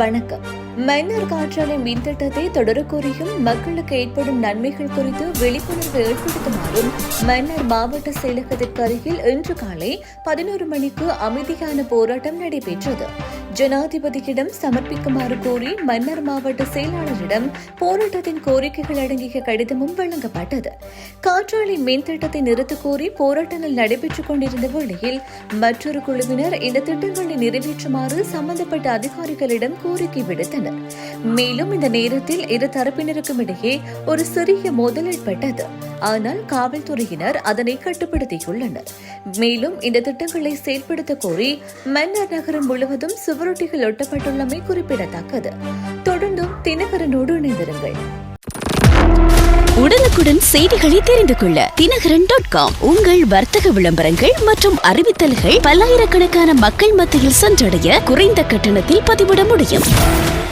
வணக்கம். மன்னர் காற்றாலை மின்திட்டத்தை திட்டத்தை மக்களுக்கு ஏற்படும் நன்மைகள் குறித்து விழிப்புணர்வு ஏற்படுத்துமாறும் மன்னர் மாவட்ட செயலகத்திற்கு அருகில் இன்று காலை பதினோரு மணிக்கு அமைதியான போராட்டம் நடைபெற்றது. ஜனாதிபதியிடம் சமர்ப்பிக்குமாறு கோரி மன்னர் மாவட்ட செயலாளரிடம் போராட்டத்தின் கோரிக்கைகள் அடங்கிய கடிதமும் வழங்கப்பட்டது. காற்றாலை மின் திட்டத்தை நிறுத்த கோரி போராட்டங்கள் நடைபெற்றுக் கொண்டிருந்த வேளையில் மற்றொரு குழுவினர் இந்த திட்டங்களை நிறைவேற்றுமாறு சம்பந்தப்பட்ட அதிகாரிகளிடம் கோரிக்கை விடுத்தனர். மேலும் இந்த நேரத்தில் இரு தரப்பினருக்கும் இடையே ஒரு சிறிய மோதல் ஏற்பட்டது. ஆனால் காவல்துறையினர் அதனை கட்டுப்படுத்தியுள்ளனர். மேலும் இந்த திட்டங்களை செயல்படுத்த கோரி மன்னர் நகரம் முழுவதும் சுவரொட்டிகள் ஒட்டப்பட்டுள்ளமை குறிப்பிடத்தக்கது. தொடர்ந்தும் தினகரனோடு இணைந்திருங்கள். உடனுக்குடன் செய்திகளை தெரிந்து கொள்ள தினகரன் டாட் காம் உங்கள் வர்த்தக விளம்பரங்கள் மற்றும் அறிவித்தல்கள் பல்லாயிரக்கணக்கான மக்கள் மத்தியில் சென்றடைய குறைந்த கட்டணத்தில் பதிவிட முடியும்.